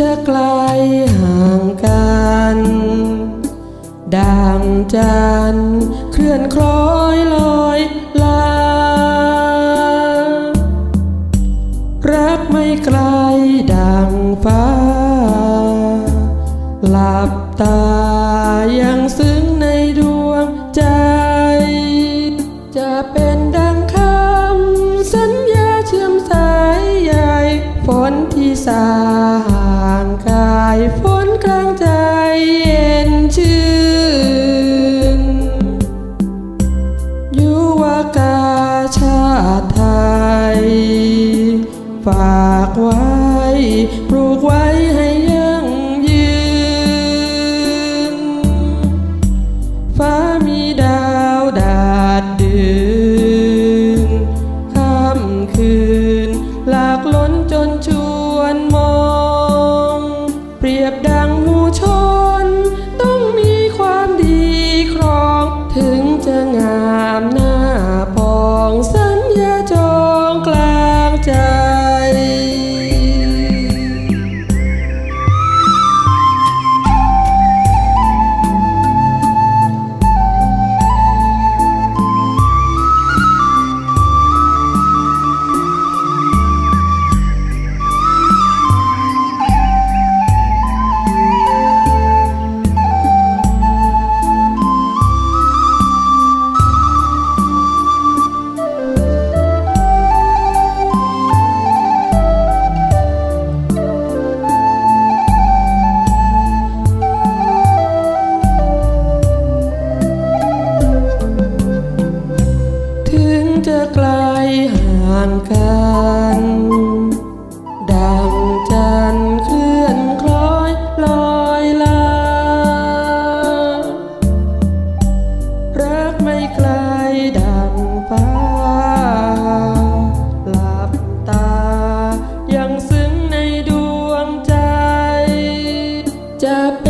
จะไกลห่างกัน ดังจันเคลื่อนคล้อยลอยลา รักไม่ไกลดังฟ้า หลับตายังซึ้งในดวงใจ จะเป็นดังคำสัญญาเชื่อมสายใหญ่ฝนที่สา กาชาติไทย ฝากไว้ ปลูกไว้ให้ยั่งยืน ฟ้ามีดาวดาดดืนค่ำคืน หลากล้นจนชวนมอง เปรียบดังหูชน ต้องมีความดีครองถึงจะงามานกันดังจันเคลื่อนคล้อยลอยลา รักไม่ไกลดังฟ้า หลับตายังซึ้งในดวงใจจะเป็น